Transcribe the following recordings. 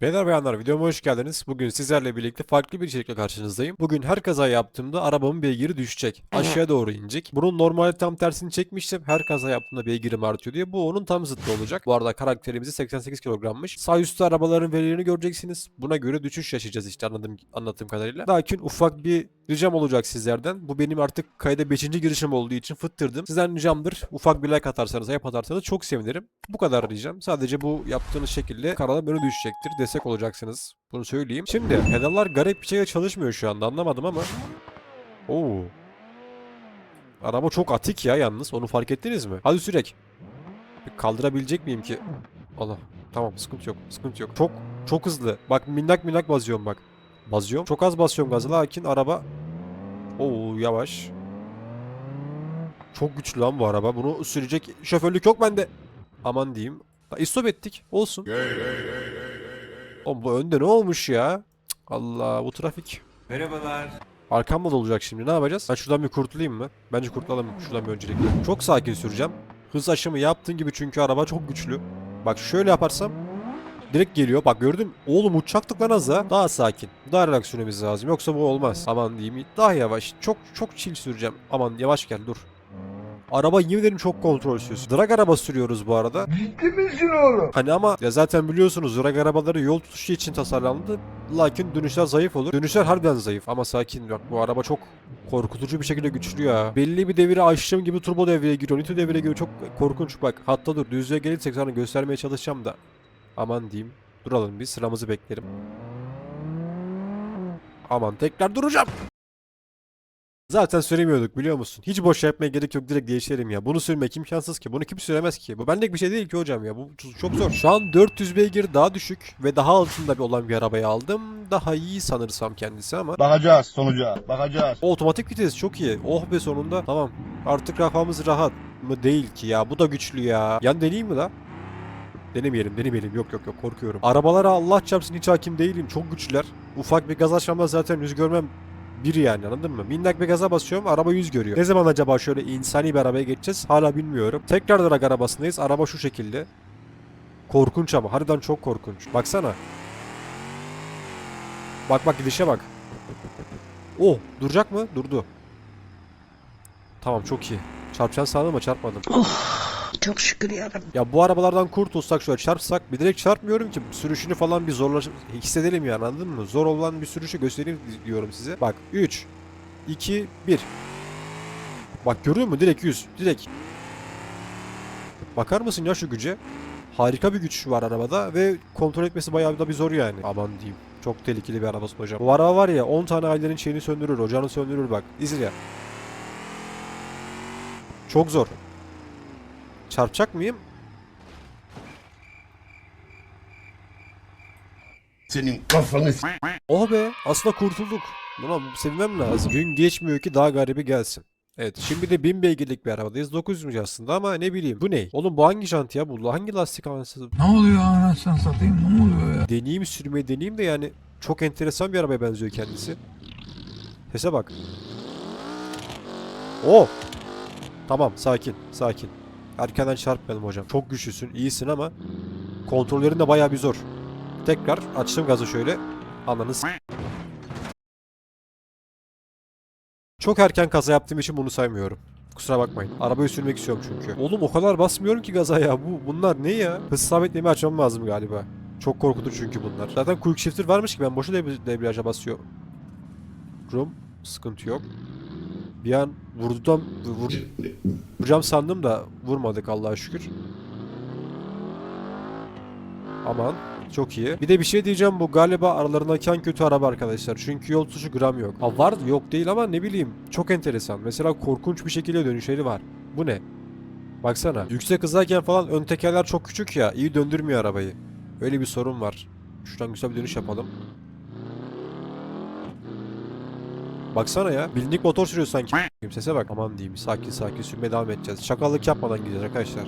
Beyler bayanlar videoma hoş geldiniz. Bugün sizlerle birlikte farklı bir içerikle karşınızdayım. Bugün her kaza yaptığımda arabamın beygiri düşecek. Aşağıya doğru inecek. Bunun normalde tam tersini çekmiştim. Her kaza yaptığımda beygirim artıyor diye. Bu onun tam zıttı olacak. Bu arada karakterimizi 88 kilogrammış. Sağ üstte arabaların verilerini göreceksiniz. Buna göre düşüş yaşayacağız işte anladığım, anlattığım kadarıyla. Lakin ufak bir ricam olacak sizlerden. Bu benim artık kayda 5. girişim olduğu için fıttırdım. Sizden ricamdır. Ufak bir like atarsanız, yap atarsanız çok sevinirim. Bu kadar ricam. Sadece bu yaptığınız şekilde kanala böyle düşecektir. Destek olacaksınız. Bunu söyleyeyim. Şimdi pedallar garip bir şekilde çalışmıyor şu anda. Anlamadım ama. Oo. Araba çok atik ya yalnız. Onu fark ettiniz mi? Hadi sürek. Kaldırabilecek miyim ki? Allah. Tamam sıkıntı yok. Sıkıntı yok. Çok çok hızlı. Bak minnak minnak basıyorum bak. Basıyorum. Çok az basıyorum gazı lakin araba Oo yavaş. Çok güçlü lan bu araba. Bunu sürecek şoförlük yok bende. Aman diyeyim. İstop ettik. Olsun. Oğlum bu önde ne olmuş ya? Cık, Allah bu trafik. Merhabalar. Arkamda da olacak şimdi. Ne yapacağız? Ben şuradan bir kurtulayım mı? Bence kurtulalım şuradan bir öncelikle. Çok sakin süreceğim. Hız aşımı yaptığın gibi çünkü araba çok güçlü. Bak şöyle yaparsam direkt geliyor. Bak gördüm. Oğlum uçacaktık lan az daha. Daha sakin. Daha relax sürmemiz lazım. Yoksa bu olmaz. Aman diyeyim. Daha yavaş. Çok çok chill süreceğim. Aman yavaş gel dur. Araba yemin ederim çok kontrolsüz. Drag araba sürüyoruz bu arada. Ciddi misin oğlum? Hani ama ya zaten biliyorsunuz drag arabaları yol tutuşu için tasarlandı. Lakin dönüşler zayıf olur. Dönüşler harbiden zayıf ama sakin bak bu araba çok korkutucu bir şekilde güçlü ya. Belli bir devire aştığım gibi turbo devreye giriyor. Nitro devreye giriyor. Çok korkunç bak. Hatta dur düzlüğe gelirsek sana göstermeye çalışacağım da. Aman diyeyim. Duralım bir sıramızı beklerim. Aman tekrar duracağım. Zaten süremiyorduk biliyor musun? Hiç boş yapmaya gerek yok direkt değişelim ya. Bunu sürmek imkansız ki. Bunu kim süremez ki? Bu benlik bir şey değil ki hocam ya. Bu çok zor. Şu an 400 beygir daha düşük ve daha altında bir olan bir arabayı aldım. Daha iyi sanırsam kendisi ama. Bakacağız sonuca. Bakacağız. O otomatik vites çok iyi. Oh be sonunda. Tamam. Artık kafamız rahat mı değil ki ya. Bu da güçlü ya. Yan deneyeyim mi la? Denemeyelim denemeyelim. Yok yok yok korkuyorum. Arabalara Allah çarpsın hiç hakim değilim. Çok güçlüler. Ufak bir gaz aşamda zaten yüz görmem bir yani anladın mı? Minnak bir gaza basıyorum araba yüz görüyor. Ne zaman acaba şöyle insani bir arabaya geçeceğiz hala bilmiyorum. Tekrar drag arabasındayız. Araba şu şekilde. Korkunç ama harbiden çok korkunç. Baksana. Bak bak gidişe bak. Oh duracak mı? Durdu. Tamam çok iyi. Çarpacağını sandım ama çarpmadım. Çok şükür yarabbim. Ya bu arabalardan kurtulsak şöyle çarpsak bir direkt çarpmıyorum ki sürüşünü falan bir zorlaş hissedelim yani anladın mı? Zor olan bir sürüşü göstereyim diyorum size. Bak 3 2 1 Bak görüyor musun? Direkt 100. Direkt. Bakar mısın ya şu güce? Harika bir güç var arabada ve kontrol etmesi bayağı da bir zor yani. Aman diyeyim. Çok tehlikeli bir arabası hocam. Bu araba var ya 10 tane ailenin şeyini söndürür, ocağını söndürür bak. İzle. Çok zor. Çarpacak mıyım? Senin kafanı s- Oh be aslında kurtulduk. Buna sevinmem lazım. Gün geçmiyor ki daha garibi gelsin. Evet şimdi de 1000 beygirlik bir arabadayız. 900 aslında ama ne bileyim. Bu ne? Oğlum bu hangi jant ya? Bu hangi lastik anasını? Ne oluyor anasını satayım ne oluyor ya? Deneyeyim sürmeyi deneyeyim de yani çok enteresan bir arabaya benziyor kendisi. Sese bak. Oh! Tamam sakin sakin. Erkenden çarpmayalım hocam. Çok güçlüsün iyisin ama kontrollerin de bayağı bir zor. Tekrar açtım gazı şöyle. Ananı Çok erken kaza yaptığım için bunu saymıyorum. Kusura bakmayın. Arabayı sürmek istiyorum çünkü. Oğlum o kadar basmıyorum ki gaza ya. Bu bunlar ne ya? Hız sabitleme açmam lazım galiba. Çok korkutucu çünkü bunlar. Zaten quick shifter varmış ki ben boşu debriyaj- debriyaja basıyorum. Rum sıkıntı yok. Bir an vurdum vur, vuracağım sandım da vurmadık Allah'a şükür. Aman çok iyi. Bir de bir şey diyeceğim bu galiba aralarındaki en kötü araba arkadaşlar. Çünkü yol tutuşu gram yok. Ha var yok değil ama ne bileyim çok enteresan. Mesela korkunç bir şekilde dönüşleri var. Bu ne? Baksana. Yüksek hızdayken falan ön tekerler çok küçük ya. iyi döndürmüyor arabayı. Öyle bir sorun var. Şuradan güzel bir dönüş yapalım. Baksana ya. Bilindik motor sürüyor sanki. Sese bak. Aman diyeyim. Sakin sakin sürmeye devam edeceğiz. Şakallık yapmadan gideceğiz arkadaşlar.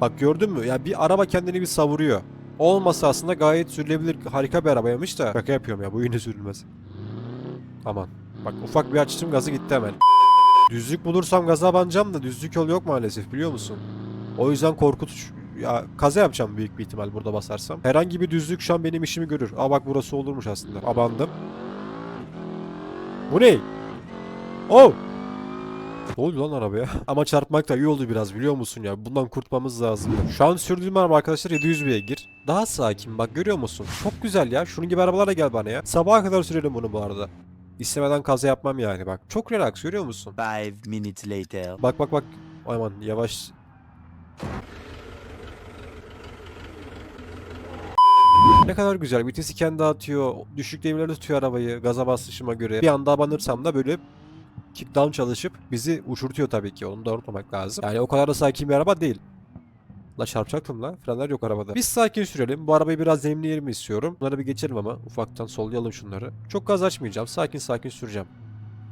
Bak gördün mü? Ya bir araba kendini bir savuruyor. Olmasa aslında gayet sürülebilir harika bir arabaymış da. Şaka yapıyorum ya bu yine sürülmez. Aman. Bak ufak bir açtım gazı gitti hemen. Düzlük bulursam gaza banacağım da düzlük yol yok maalesef biliyor musun? O yüzden korkutucu ya kaza yapacağım büyük bir ihtimal burada basarsam. Herhangi bir düzlük şu an benim işimi görür. Aa bak burası olurmuş aslında. Abandım. Bu ne? Oh! Ne oldu lan arabaya? Ama çarpmak da iyi oldu biraz biliyor musun ya? Bundan kurtmamız lazım. Şu an sürdüğüm araba arkadaşlar 700 beygir. Daha sakin bak görüyor musun? Çok güzel ya. Şunun gibi arabalarla gel bana ya. Sabaha kadar sürelim bunu bu arada. İstemeden kaza yapmam yani bak. Çok relax görüyor musun? Five minutes later. Bak bak bak. Aman yavaş. Ne kadar güzel. Vitesi kendi atıyor. Düşük devirleri tutuyor arabayı gaza basışıma göre. Bir anda abanırsam da böyle kickdown çalışıp bizi uçurtuyor tabii ki. Onu da unutmamak lazım. Yani o kadar da sakin bir araba değil. La çarpacaktım la. Frenler yok arabada. Biz sakin sürelim. Bu arabayı biraz zemleyelim istiyorum. Bunları bir geçelim ama. Ufaktan sollayalım şunları. Çok gaz açmayacağım. Sakin sakin süreceğim.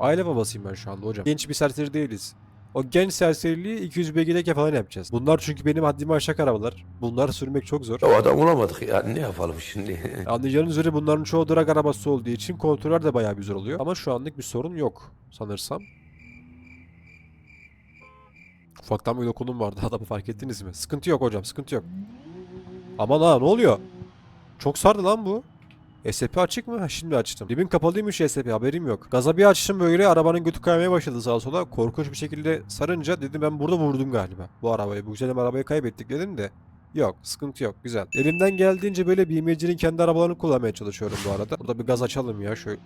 Aile babasıyım ben şu anda hocam. Genç bir serseri değiliz. O genç serseriliği 200 beygirlik falan yapacağız. Bunlar çünkü benim haddimi aşacak arabalar. Bunları sürmek çok zor. Ya adam olamadık yani ne yapalım şimdi? Anlayacağınız üzere bunların çoğu drag arabası olduğu için kontroller de bayağı bir zor oluyor. Ama şu anlık bir sorun yok sanırsam. Ufaktan bir dokunum vardı adamı fark ettiniz mi? Sıkıntı yok hocam sıkıntı yok. Aman ha ne oluyor? Çok sardı lan bu. SP açık mı? Şimdi açtım. Dibin kapalıymış SP haberim yok. Gaza bir açtım böyle arabanın götü kaymaya başladı sağa sola. Korkunç bir şekilde sarınca dedim ben burada vurdum galiba bu arabayı. Bu güzelim arabayı kaybettik dedim de. Yok sıkıntı yok güzel. Elimden geldiğince böyle BMW'cinin kendi arabalarını kullanmaya çalışıyorum bu arada. Burada bir gaz açalım ya şöyle.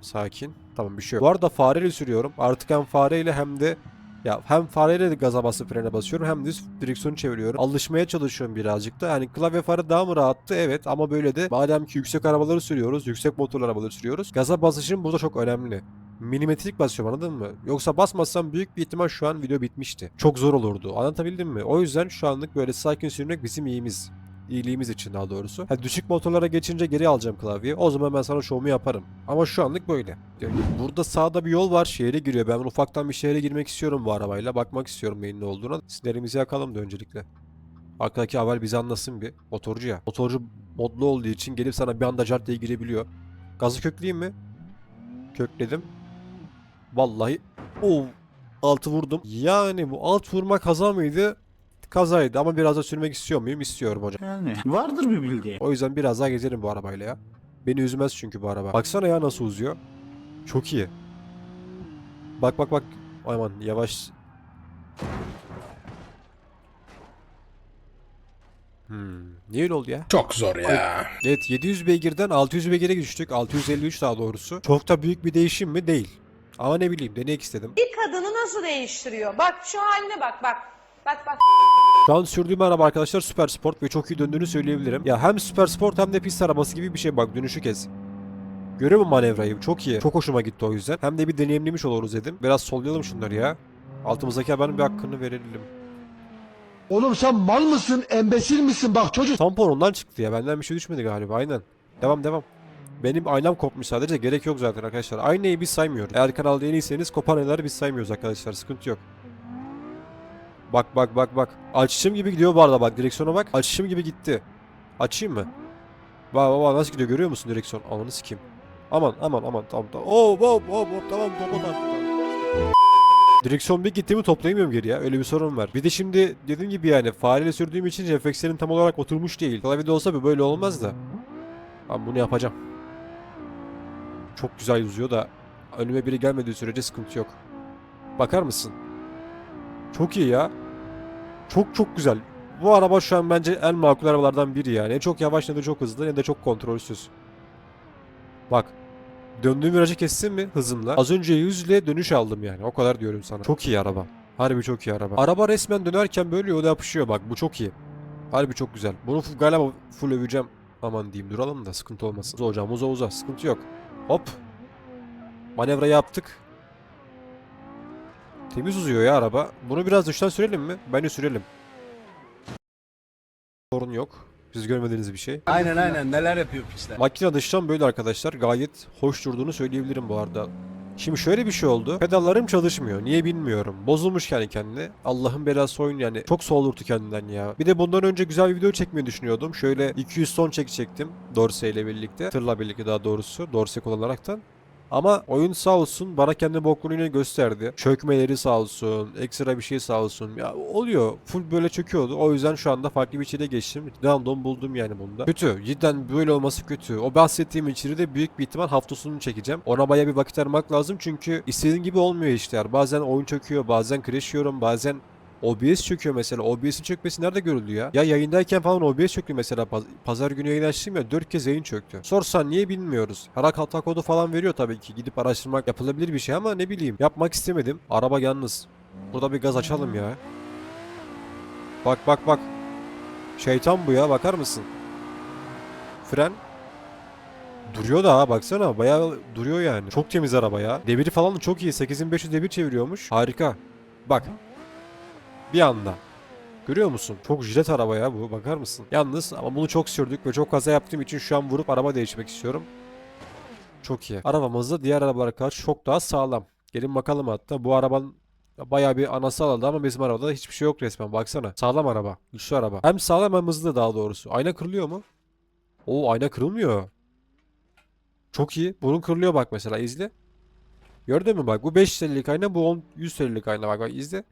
Sakin. Tamam bir şey yok. Bu arada fareyle sürüyorum. Artık hem fareyle hem de ya hem fareyle de gaza basıp frene basıyorum hem de direksiyonu çeviriyorum. Alışmaya çalışıyorum birazcık da. Yani klavye fare daha mı rahattı? Evet ama böyle de madem ki yüksek arabaları sürüyoruz, yüksek motorlu arabaları sürüyoruz. Gaza basışım burada çok önemli. Milimetrik basıyorum anladın mı? Yoksa basmazsam büyük bir ihtimal şu an video bitmişti. Çok zor olurdu. Anlatabildim mi? O yüzden şu anlık böyle sakin sürmek bizim iyimiz. İyiliğimiz için daha doğrusu. Ha, düşük motorlara geçince geri alacağım klavyeyi. O zaman ben sana şovumu yaparım. Ama şu anlık böyle. Yani burada sağda bir yol var. Şehre giriyor. Ben ufaktan bir şehre girmek istiyorum bu arabayla. Bakmak istiyorum neyin ne olduğuna. Sinirimizi yakalım da öncelikle. Arkadaki haber bizi anlasın bir. Motorcu ya. Motorcu modlu olduğu için gelip sana bir anda cart diye girebiliyor. Gazı kökleyeyim mi? Kökledim. Vallahi o altı vurdum. Yani bu alt vurma kaza mıydı? Kazaydı ama biraz da sürmek istiyor muyum? İstiyorum hocam. Yani vardır bir bildiği. O yüzden biraz daha gezerim bu arabayla ya. Beni üzmez çünkü bu araba. Baksana ya nasıl uzuyor. Çok iyi. Bak bak bak. Aman yavaş. Hmm. Niye öyle oldu ya? Çok zor ya. Evet 700 beygirden 600 beygire düştük. 653 daha doğrusu. Çok da büyük bir değişim mi? Değil. Ama ne bileyim denemek istedim. Bir kadını nasıl değiştiriyor? Bak şu haline bak bak. Bak bak. Şu an sürdüğüm araba arkadaşlar Süper Sport ve çok iyi döndüğünü söyleyebilirim. Ya hem Süper Sport hem de pist arabası gibi bir şey bak dönüşü kez. Görüyor musun manevrayı? Çok iyi. Çok hoşuma gitti o yüzden. Hem de bir deneyimlemiş oluruz dedim. Biraz sollayalım şunları ya. Altımızdaki haberin bir hakkını verelim. Oğlum sen mal mısın, embesil misin? Bak çocuk Tampon ondan çıktı ya. Benden bir şey düşmedi galiba. Aynen. Devam devam. Benim aynam kopmuş sadece. Gerek yok zaten arkadaşlar. Aynayı biz saymıyoruz. Eğer kanalda yeniyseniz kopan aynaları biz saymıyoruz arkadaşlar. Sıkıntı yok. Bak bak bak bak. Açışım gibi gidiyor bu arada bak. Direksiyona bak. Açışım gibi gitti. Açayım mı? Bak bak nasıl gidiyor görüyor musun direksiyon? Amanı sikeyim. Aman aman aman tamam tamam. Oo hop hop hop tamam tamam. Direksiyon bir gittiğimi toplayamıyorum geri ya. Öyle bir sorun var. Bir de şimdi dediğim gibi yani fareyle sürdüğüm için reflekslerin tam olarak oturmuş değil. Klavyede olsa bir böyle olmaz da. Ben bunu yapacağım. Çok güzel uzuyor da önüme biri gelmediği sürece sıkıntı yok. Bakar mısın? Çok iyi ya. Çok çok güzel. Bu araba şu an bence en makul arabalardan biri ya. Ne çok yavaş ne de çok hızlı ne de çok kontrolsüz. Bak. Döndüğüm virajı kessin mi hızımla? Az önce 100 ile dönüş aldım yani. O kadar diyorum sana. Çok iyi araba. Harbi çok iyi araba. Araba resmen dönerken böyle yola yapışıyor bak. Bu çok iyi. Harbi çok güzel. Bunu galiba full öveceğim. Aman diyeyim duralım da sıkıntı olmasın. Uza hocam uza uza sıkıntı yok. Hop. Manevra yaptık. Temiz uzuyor ya araba. Bunu biraz dıştan sürelim mi? Bence sürelim. Sorun yok. Siz görmediğiniz bir şey. Aynen aynen neler yapıyor pisler. Makine dıştan böyle arkadaşlar. Gayet hoş durduğunu söyleyebilirim bu arada. Şimdi şöyle bir şey oldu. Pedallarım çalışmıyor. Niye bilmiyorum. Bozulmuş kendi kendine. Allah'ın belası oyun yani. Çok soğurtu kendinden ya. Bir de bundan önce güzel bir video çekmeyi düşünüyordum. Şöyle 200 ton çekecektim. Dorse ile birlikte. Tırla birlikte daha doğrusu. Dorse kullanaraktan. Ama oyun sağ olsun bana kendi bokluğunu gösterdi. Çökmeleri sağ olsun, ekstra bir şey sağ olsun. Ya oluyor. Full böyle çöküyordu. O yüzden şu anda farklı bir içeriğe geçtim. Random buldum yani bunda. Kötü. Cidden böyle olması kötü. O bahsettiğim içeriği de büyük bir ihtimal hafta sonunu çekeceğim. Ona baya bir vakit ayırmak lazım çünkü istediğin gibi olmuyor işler. Bazen oyun çöküyor, bazen crash yiyorum, bazen OBS çöküyor mesela. OBS'in çökmesi nerede görüldü ya? Ya yayındayken falan OBS çöktü mesela. Paz- Pazar günü yayın açtım ya 4 kez yayın çöktü. Sorsan niye bilmiyoruz. Her hata kodu falan veriyor tabii ki. Gidip araştırmak yapılabilir bir şey ama ne bileyim. Yapmak istemedim. Araba yalnız. Burada bir gaz açalım ya. Bak bak bak. Şeytan bu ya bakar mısın? Fren. Duruyor da ha baksana bayağı duruyor yani. Çok temiz araba ya. Deviri falan çok iyi. 8500 devir çeviriyormuş. Harika. Bak. Bir anda. Görüyor musun? Çok jilet araba ya bu. Bakar mısın? Yalnız ama bunu çok sürdük ve çok kaza yaptığım için şu an vurup araba değişmek istiyorum. Çok iyi. Arabamız da diğer arabalara karşı çok daha sağlam. Gelin bakalım hatta bu arabanın bayağı bir anası alındı ama bizim arabada hiçbir şey yok resmen. Baksana. Sağlam araba. Güçlü araba. Hem sağlam hem hızlı daha doğrusu. Ayna kırılıyor mu? Oo ayna kırılmıyor. Çok iyi. Bunun kırılıyor bak mesela izle. Gördün mü bak bu 5 TL'lik ayna bu 10 100 TL'lik ayna bak bak izle.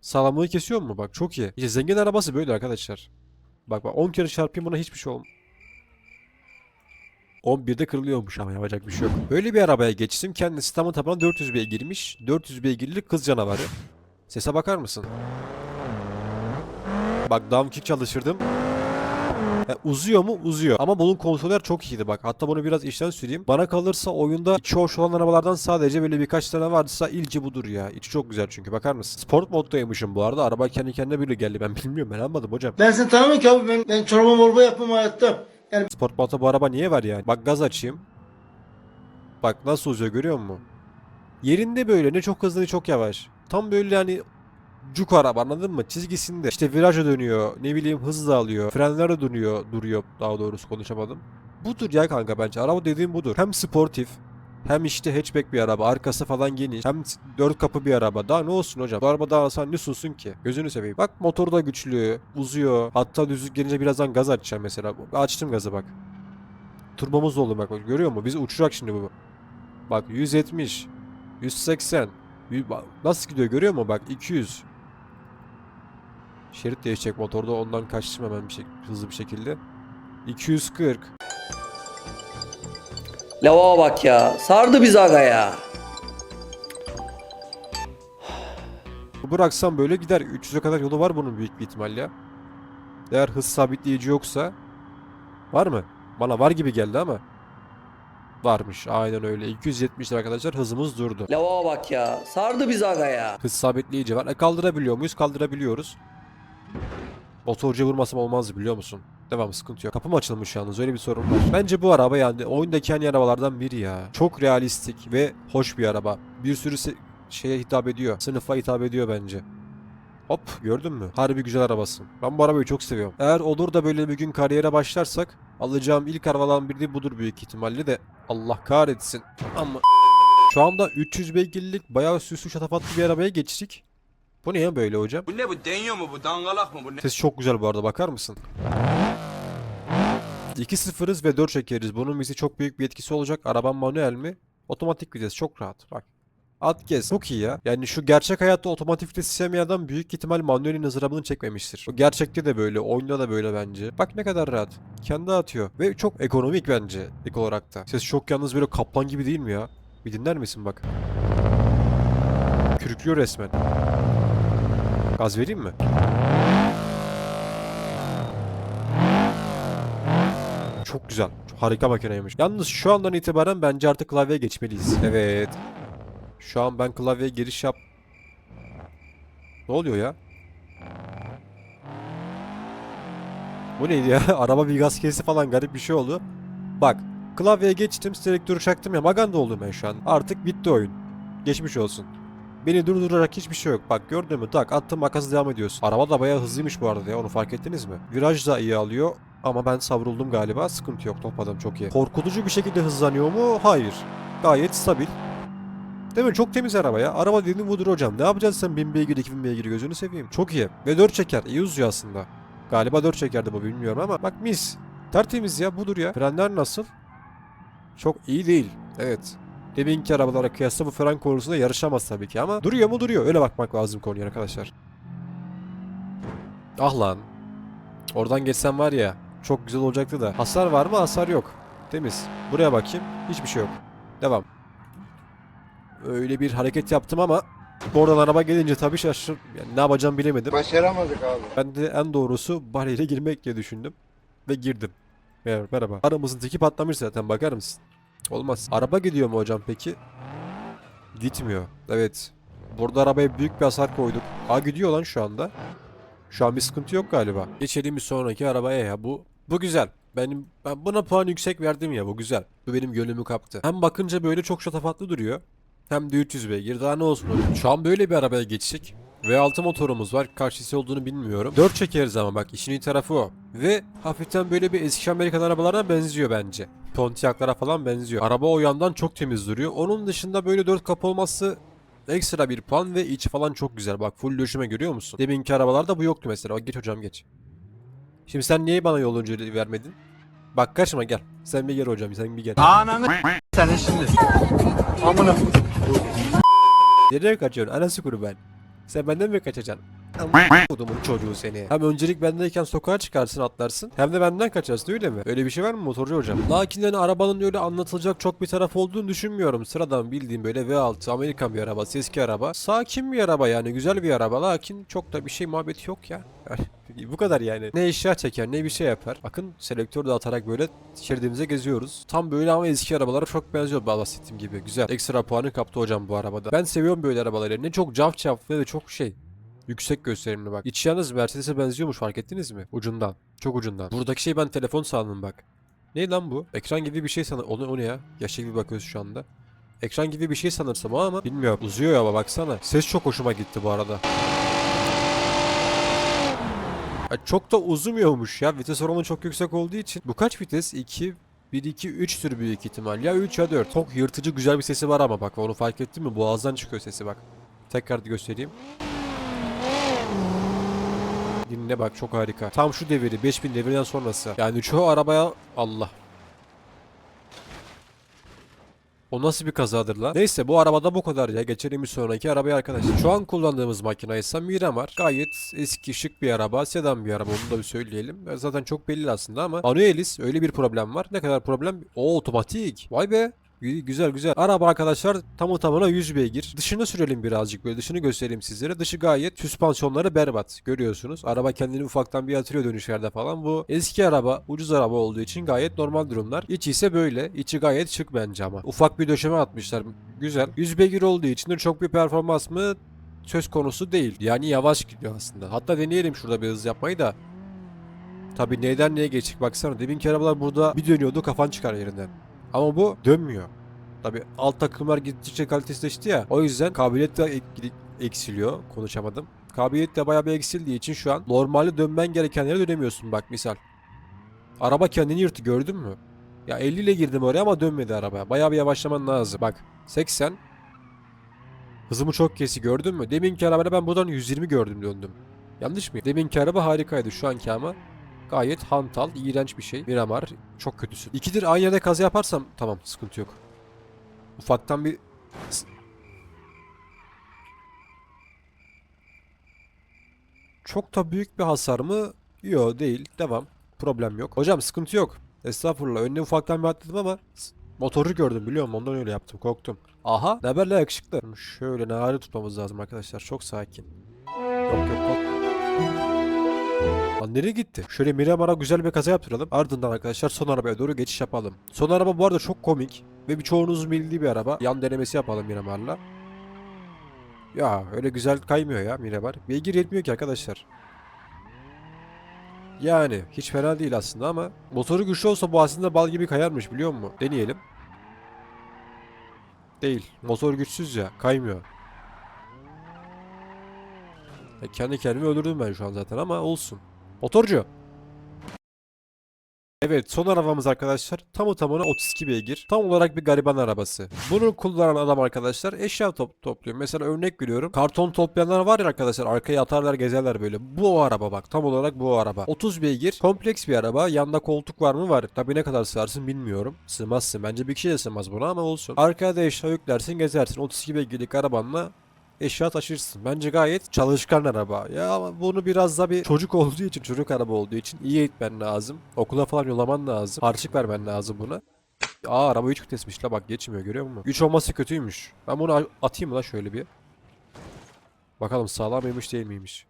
Sağlamlığı kesiyor mu bak çok iyi. İşte zengin arabası böyle arkadaşlar. Bak bak 10 kere çarpayım buna hiçbir şey olmuyor. 11'de kırılıyormuş ama yapacak bir şey yok. Böyle bir arabaya geçtim. Kendisi tamı tamına 400 beygirmiş. 400 beygirli kız canavarı. Sese bakar mısın? Bak down kick çalıştırdım. E, uzuyor mu? Uzuyor. Ama bunun kontroller çok iyiydi bak. Hatta bunu biraz işten süreyim. Bana kalırsa oyunda içi hoş olan arabalardan sadece böyle birkaç tane varsa ilci budur ya. İçi çok güzel çünkü bakar mısın? Sport moddaymışım bu arada. Araba kendi kendine böyle geldi. Ben bilmiyorum ben almadım hocam. Ben seni tanımıyorum ki abi ben, ben çorba morba yapmam hayatta. Sport modda bu araba niye var yani? Bak gaz açayım. Bak nasıl uzuyor görüyor musun? Yerinde böyle ne çok hızlı ne çok yavaş. Tam böyle yani cuk araba anladın mı? Çizgisinde. İşte viraja dönüyor. Ne bileyim hız da alıyor. Frenler de dönüyor. Duruyor daha doğrusu konuşamadım. Budur ya kanka bence. Araba dediğim budur. Hem sportif. Hem işte hatchback bir araba. Arkası falan geniş. Hem dört kapı bir araba. Daha ne olsun hocam? Bu araba daha sen ne sunsun ki? Gözünü seveyim. Bak motoru da güçlü. Uzuyor. Hatta düzlük gelince birazdan gaz açacağım mesela. Açtım gazı bak. Turbomuz oldu bak. Görüyor musun? Bizi uçacak şimdi bu. Bak 170. 180. Yü- bak, Nasıl gidiyor görüyor musun? Bak 200. Şerit değişecek motorda ondan kaçtım hemen bir şey, hızlı bir şekilde. 240. Lava bak ya. Sardı biz aga ya. Bıraksam böyle gider. 300'e kadar yolu var bunun büyük bir ihtimalle. Eğer hız sabitleyici yoksa var mı? Bana var gibi geldi ama. Varmış. Aynen öyle. 270 arkadaşlar hızımız durdu. Lava bak ya. Sardı biz aga ya. Hız sabitleyici var. E kaldırabiliyor muyuz? Kaldırabiliyoruz. Motorcu vurmasam olmazdı biliyor musun? Devam sıkıntı yok. Kapım açılmış yalnız öyle bir sorun var. Bence bu araba yani oyundaki en arabalardan biri ya. Çok realistik ve hoş bir araba. Bir sürü şeye hitap ediyor. Sınıfa hitap ediyor bence. Hop gördün mü? Harbi güzel arabasın. Ben bu arabayı çok seviyorum. Eğer olur da böyle bir gün kariyere başlarsak alacağım ilk arabadan biri de budur büyük ihtimalle de Allah kahretsin. Ama şu anda 300 beygirlik bayağı süslü şatafatlı bir arabaya geçtik. Bu ne ya böyle hocam? Bu ne bu deniyor mu bu dangalak mı bu ne? Ses çok güzel bu arada bakar mısın? 2-0'ız ve 4 çekeriz. Bunun bize çok büyük bir etkisi olacak. Araban manuel mi? Otomatik vites çok rahat. Bak. At gez. Çok iyi ya. Yani şu gerçek hayatta otomatik vites sevmeyen adam büyük ihtimal manuelin ızdırabını çekmemiştir. O gerçekte de böyle. Oyunda da böyle bence. Bak ne kadar rahat. Kendi atıyor. Ve çok ekonomik bence. Ek olarak da. Ses çok yalnız böyle kaplan gibi değil mi ya? Bir dinler misin bak. Kürüklüyor resmen. Gaz vereyim mi? Çok güzel. Çok harika makineymiş. Yalnız şu andan itibaren bence artık klavyeye geçmeliyiz. Evet. Şu an ben klavyeye giriş yap... Ne oluyor ya? Bu neydi ya? Araba bir gaz kesti falan garip bir şey oldu. Bak. Klavyeye geçtim. Selektörü çaktım ya. Maganda oldum ben şu an. Artık bitti oyun. Geçmiş olsun. Beni durdurarak hiçbir şey yok. Bak gördün mü? Tak attım makası devam ediyorsun. Araba da bayağı hızlıymış bu arada ya. Onu fark ettiniz mi? Viraj da iyi alıyor. Ama ben savruldum galiba. Sıkıntı yok. Topladım çok iyi. Korkutucu bir şekilde hızlanıyor mu? Hayır. Gayet stabil. Değil mi? Çok temiz araba ya. Araba dediğin budur hocam. Ne yapacaksın sen 1000 beygir 2000 beygir gözünü seveyim. Çok iyi. Ve 4 çeker. İyi uzuyor aslında. Galiba 4 çekerdi bu bilmiyorum ama. Bak mis. Tertemiz ya budur ya. Frenler nasıl? Çok iyi değil. Evet. Deminki arabalara kıyasla bu fren konusunda yarışamaz tabii ki ama duruyor mu duruyor. Öyle bakmak lazım konuya arkadaşlar. Ah lan. Oradan geçsem var ya çok güzel olacaktı da. Hasar var mı? Hasar yok. Temiz. Buraya bakayım. Hiçbir şey yok. Devam. Öyle bir hareket yaptım ama oradan araba gelince tabii şaşır. Yani ne yapacağımı bilemedim. Başaramadık abi. Ben de en doğrusu bariyere girmek diye düşündüm. Ve girdim. Mer- Merhaba. Aramızın teki patlamış zaten bakar mısın? Olmaz. Araba gidiyor mu hocam peki? Gitmiyor. Evet. Burada arabaya büyük bir hasar koyduk. Aa gidiyor lan şu anda. Şu an bir sıkıntı yok galiba. Geçelim bir sonraki arabaya ya. Bu bu güzel. Benim ben buna puan yüksek verdim ya bu güzel. Bu benim gönlümü kaptı. Hem bakınca böyle çok şatafatlı duruyor. Hem de 300 beygir daha ne olsun. Şu an böyle bir arabaya geçecek. V6 motorumuz var. Cc olduğunu bilmiyorum. 4 çekeriz ama bak işin iyi tarafı o. Ve hafiften böyle bir eski Amerikan arabalarına benziyor bence. Pontiac'lara falan benziyor. Araba o yandan çok temiz duruyor. Onun dışında böyle 4 kapı olması ekstra bir puan ve içi falan çok güzel. Bak full döşeme görüyor musun? Deminki arabalarda bu yoktu mesela. Bak geç hocam geç. Şimdi sen niye bana yol önceliği vermedin? Bak kaçma gel. Sen bir gel hocam sen bir gel. Ananı senin şimdi. Amına. Nereye kaçıyorsun? Anası kurban. Sen benden mi kaçacaksın? Kodumun çocuğu seni. Hem öncelik bendeyken sokağa çıkarsın atlarsın. Hem de benden kaçarsın öyle mi? Öyle bir şey var mı motorcu hocam? Lakin hani arabanın öyle anlatılacak çok bir tarafı olduğunu düşünmüyorum. Sıradan bildiğim böyle V6 Amerikan bir araba, eski araba. Sakin bir araba yani güzel bir araba. Lakin çok da bir şey muhabbeti yok ya. Bu kadar yani. Ne eşya çeker ne bir şey yapar. Bakın selektör de atarak böyle şeridimize geziyoruz. Tam böyle ama eski arabalara çok benziyor bahsettiğim gibi. Güzel. Ekstra puanı kaptı hocam bu arabada. Ben seviyorum böyle arabaları. Ne çok caf caf ne de çok şey. Yüksek gösterimli bak. İç yalnız Mercedes'e benziyormuş fark ettiniz mi? Ucundan. Çok ucundan. Buradaki şey ben telefon sandım bak. Ne lan bu? Ekran gibi bir şey sanır. O ne, o ne ya? Yaşlı gibi bakıyoruz şu anda. Ekran gibi bir şey sanırsam o ama bilmiyorum. Uzuyor ya baksana. Ses çok hoşuma gitti bu arada. Ya çok da uzumuyormuş ya. Vites oranı çok yüksek olduğu için. Bu kaç vites? 2 1 2 3 tür büyük ihtimal. Ya 3 ya 4. Çok yırtıcı güzel bir sesi var ama bak onu fark ettin mi? Boğazdan çıkıyor sesi bak. Tekrar göstereyim. Dinle bak çok harika. Tam şu deviri 5000 devirinden sonrası. Yani çoğu arabaya Allah. O nasıl bir kazadır lan? Neyse bu arabada bu kadar ya. Geçelim bir sonraki arabaya arkadaşlar. Şu an kullandığımız makine ise Miramar. Gayet eski şık bir araba. Sedan bir araba onu da bir söyleyelim. Zaten çok belli aslında ama Manuelis öyle bir problem var. Ne kadar problem? O otomatik. Vay be. Gü- Güzel güzel. Araba arkadaşlar tamı tamına 100 beygir. Dışını sürelim birazcık böyle dışını göstereyim sizlere. Dışı gayet süspansiyonları berbat. Görüyorsunuz. Araba kendini ufaktan bir yatırıyor dönüşlerde falan. Bu eski araba, ucuz araba olduğu için gayet normal durumlar. İçi ise böyle. İçi gayet şık bence ama. Ufak bir döşeme atmışlar. Güzel. 100 beygir olduğu için de çok bir performans mı söz konusu değil. Yani yavaş gidiyor aslında. Hatta deneyelim şurada bir hız yapmayı da. Tabi neyden neye geçik baksana. Deminki arabalar burada bir dönüyordu kafan çıkar yerinden. Ama bu dönmüyor. Tabi alt takımlar gittikçe kalitesizleşti ya. O yüzden kabiliyet de ek- eksiliyor. Konuşamadım. Kabiliyet de bayağı bir eksildiği için şu an normalde dönmen gereken yere dönemiyorsun bak misal. Araba kendini yırttı gördün mü? Ya 50 ile girdim oraya ama dönmedi araba. Bayağı bir yavaşlaman lazım. Bak 80. Hızımı çok kesi gördün mü? Deminki arabada ben buradan 120 gördüm döndüm. Yanlış mı? Deminki araba harikaydı şu anki ama gayet hantal, iğrenç bir şey. Miramar çok kötüsün. İkidir aynı yerde kaza yaparsam tamam sıkıntı yok. Ufaktan bir Çok da büyük bir hasar mı? Yok değil. Devam. Problem yok. Hocam sıkıntı yok. Estağfurullah. Önüne ufaktan bir atladım ama motoru gördüm biliyor musun? Ondan öyle yaptım. Korktum. Aha. Ne haber la yakışıklı? Şöyle nari tutmamız lazım arkadaşlar. Çok sakin. Yok yok kork. Lan nereye gitti? Şöyle Miramar'a güzel bir kaza yaptıralım. Ardından arkadaşlar son arabaya doğru geçiş yapalım. Son araba bu arada çok komik. Ve birçoğunuzun bildiği bir araba. Yan denemesi yapalım Miramar'la. Ya öyle güzel kaymıyor ya Miramar. Beygir yetmiyor ki arkadaşlar. Yani hiç fena değil aslında ama motoru güçlü olsa bu aslında bal gibi kayarmış biliyor musun? Deneyelim. Değil. Motor güçsüz ya. Kaymıyor. Ya kendi kendimi öldürdüm ben şu an zaten ama olsun. Motorcu. Evet son arabamız arkadaşlar tam tamına 32 beygir. Tam olarak bir gariban arabası. Bunu kullanan adam arkadaşlar eşya top topluyor. Mesela örnek veriyorum. Karton toplayanlar var ya arkadaşlar arkaya atarlar gezerler böyle. Bu o araba bak tam olarak bu o araba. 30 beygir kompleks bir araba. Yanında koltuk var mı var. Tabi ne kadar sığarsın bilmiyorum. Sığmazsın. Bence bir kişi de sığmaz buna ama olsun. Arkaya da eşya yüklersin gezersin. 32 beygirlik arabanla eşya taşırsın. Bence gayet çalışkan araba. Ya ama bunu biraz da bir çocuk olduğu için, çocuk araba olduğu için iyi eğitmen lazım. Okula falan yollaman lazım. Harçlık vermen lazım buna. Aa araba 3 vitesmiş la bak geçmiyor görüyor musun? 3 olması kötüymüş. Ben bunu atayım la şöyle bir. Bakalım sağlam mıymış değil miymiş.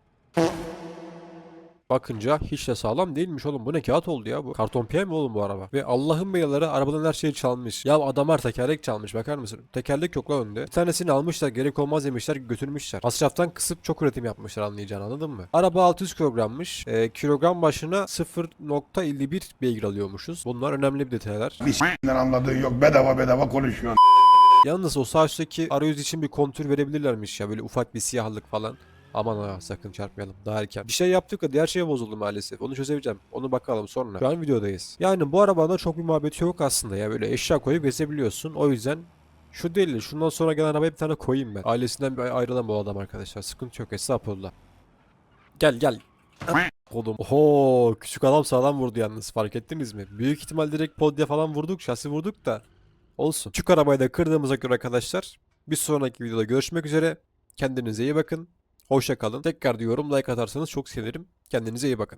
Bakınca hiç de sağlam değilmiş oğlum. Bu ne kağıt oldu ya bu? Karton piye mi oğlum bu araba? Ve Allah'ın belaları arabadan her şeyi çalmış. Ya adamlar tekerlek çalmış bakar mısın? Tekerlek yok lan önde. Bir tanesini almışlar gerek olmaz demişler götürmüşler. Masraftan kısıp çok üretim yapmışlar anlayacağın anladın mı? Araba 600 kilogrammış. Ee, kilogram başına 0.51 beygir alıyormuşuz. Bunlar önemli bir detaylar. Bir s***den anladığı yok bedava bedava konuşuyor. Yalnız o sağ üstteki arayüz için bir kontür verebilirlermiş ya böyle ufak bir siyahlık falan. Aman ha sakın çarpmayalım daha erken. Bir şey yaptık da diğer şey bozuldu maalesef. Onu çözebileceğim. Onu bakalım sonra. Şu an videodayız. Yani bu arabada çok bir muhabbeti yok aslında ya. Böyle eşya koyup gezebiliyorsun. O yüzden şu değil de şundan sonra gelen arabaya bir tane koyayım ben. Ailesinden bir ayrılan bu adam arkadaşlar. Sıkıntı yok estağfurullah. Gel gel. Oğlum. Oho küçük adam sağlam vurdu yalnız fark ettiniz mi? Büyük ihtimal direkt podya falan vurduk şasi vurduk da. Olsun. Küçük arabayı da kırdığımıza göre arkadaşlar bir sonraki videoda görüşmek üzere. Kendinize iyi bakın. Hoşça kalın. Tekrar diyorum like atarsanız çok sevinirim. Kendinize iyi bakın.